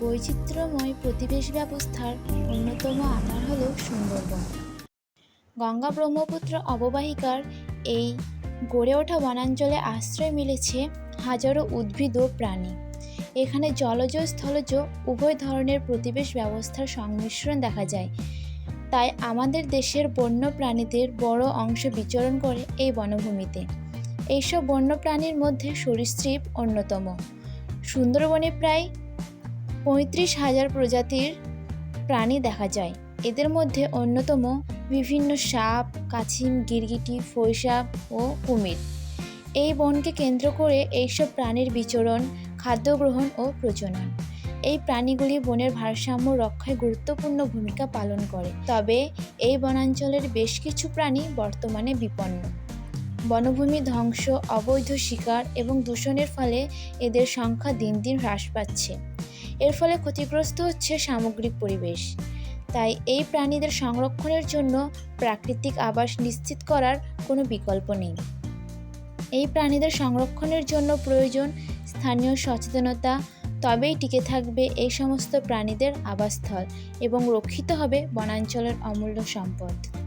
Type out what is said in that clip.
বৈচিত্র্যময় প্রতিবেশ ব্যবস্থার অন্যতম আধার হল সুন্দরবন। গঙ্গা ব্রহ্মপুত্র অববাহিকার এই গড়ে ওঠা বনাঞ্চলে আশ্রয় মিলেছে হাজারো উদ্ভিদ ও প্রাণী। এখানে জলজ স্থলজ উভয় ধরনের প্রতিবেশ ব্যবস্থার সংমিশ্রণ দেখা যায়। তাই আমাদের দেশের বন্য প্রাণীদের বড় অংশ বিচরণ করে এই বনভূমিতে। এইসব বন্য প্রাণীর মধ্যে সরীসৃপ অন্যতম। সুন্দরবনে প্রায় পঁয়ত্রিশ হাজার প্রজাতির প্রাণী দেখা যায়। এদের মধ্যে অন্যতম বিভিন্ন সাপ, কাছিম, গিরগিটি ফৈসাপ ও কুমির। এই বনকে কেন্দ্র করে এইসব প্রাণীর বিচরণ, খাদ্য গ্রহণ ও প্রজনন। এই প্রাণীগুলি বনের ভারসাম্য রক্ষায় গুরুত্বপূর্ণ ভূমিকা পালন করে। তবে এই বনাঞ্চলের বেশ কিছু প্রাণী বর্তমানে বিপন্ন। বনভূমি ধ্বংস, অবৈধ শিকার এবং দূষণের ফলে এদের সংখ্যা দিন দিন হ্রাস পাচ্ছে। এর ফলে ক্ষতিগ্রস্ত হচ্ছে সামগ্রিক পরিবেশ। তাই এই প্রাণীদের সংরক্ষণের জন্য প্রাকৃতিক আবাস নিশ্চিত করার কোনো বিকল্প নেই। এই প্রাণীদের সংরক্ষণের জন্য প্রয়োজন স্থানীয় সচেতনতা, তবেই টিকে থাকবে এই সমস্ত প্রাণীদের আবাসস্থল এবং রক্ষিত হবে বনাঞ্চলের অমূল্য সম্পদ।